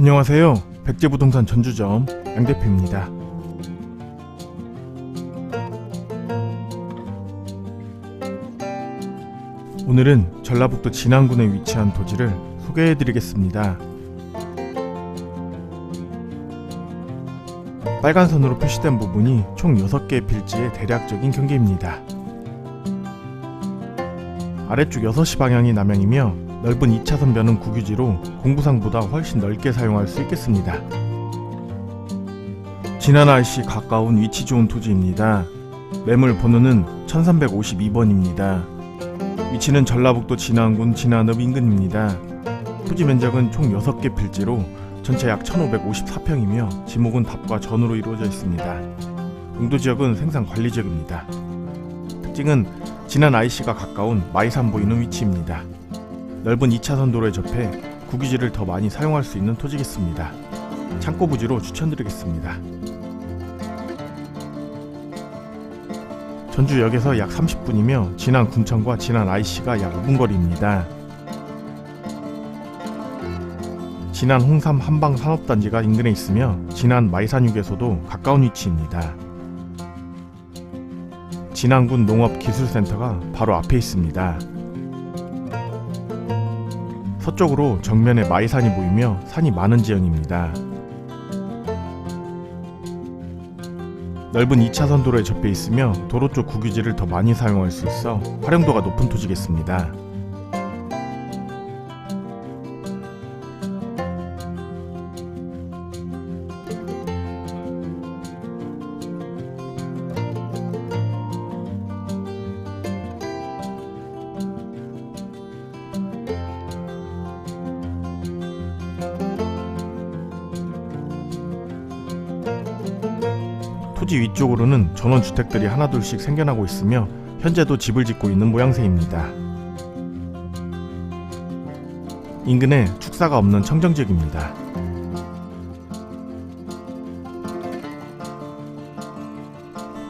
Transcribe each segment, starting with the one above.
안녕하세요. 백제부동산 전주점 양 대표입니다. 오늘은 전라북도 진안군에 위치한 토지를 소개해 드리겠습니다. 빨간 선으로 표시된 부분이 총 6개의 필지의 대략적인 경계입니다. 아래쪽 6시 방향이 남향이며 넓은 2차선 변은 국유지로 공부상보다 훨씬 넓게 사용할 수 있겠습니다. 진안 IC 가까운 위치 좋은 토지입니다. 매물 번호는 1352번입니다. 위치는 전라북도 진안군 진안읍 인근입니다. 토지 면적은 총 6개 필지로 전체 약 1554평이며 지목은 답과 전으로 이루어져 있습니다. 용도 지역은 생산 관리 지역입니다. 특징은 진안 IC가 가까운 마이산 보이는 위치입니다. 넓은 2차선 도로에 접해 국유지를 더 많이 사용할 수 있는 토지겠습니다. 창고 부지로 추천드리겠습니다. 전주역에서 약 30분이며 진안 군청과 진안 IC가 약 5분 거리입니다. 진안 홍삼 한방 산업단지가 인근에 있으며 진안 마이산육에서도 가까운 위치입니다. 진안군 농업기술센터가 바로 앞에 있습니다. 서쪽으로 정면에 마이산이 보이며 산이 많은 지형입니다. 넓은 2차선 도로에 접해 있으며 도로 쪽 국유지를 더 많이 사용할 수 있어 활용도가 높은 토지겠습니다. 토지 위쪽으로는 전원주택들이 하나둘씩 생겨나고 있으며 현재도 집을 짓고 있는 모양새입니다. 인근에 축사가 없는 청정지역입니다.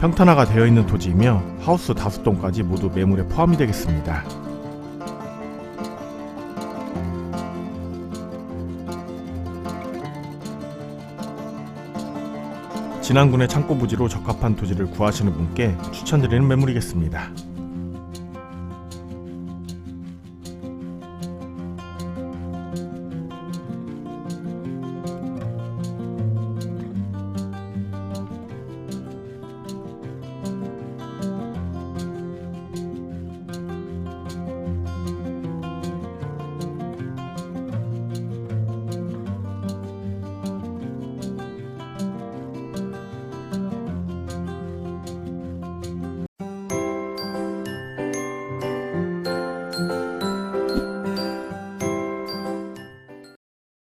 평탄화가 되어 있는 토지이며 하우스 다섯 동까지 모두 매물에 포함이 되겠습니다. 진안군의 창고 부지로 적합한 토지를 구하시는 분께 추천드리는 매물이겠습니다.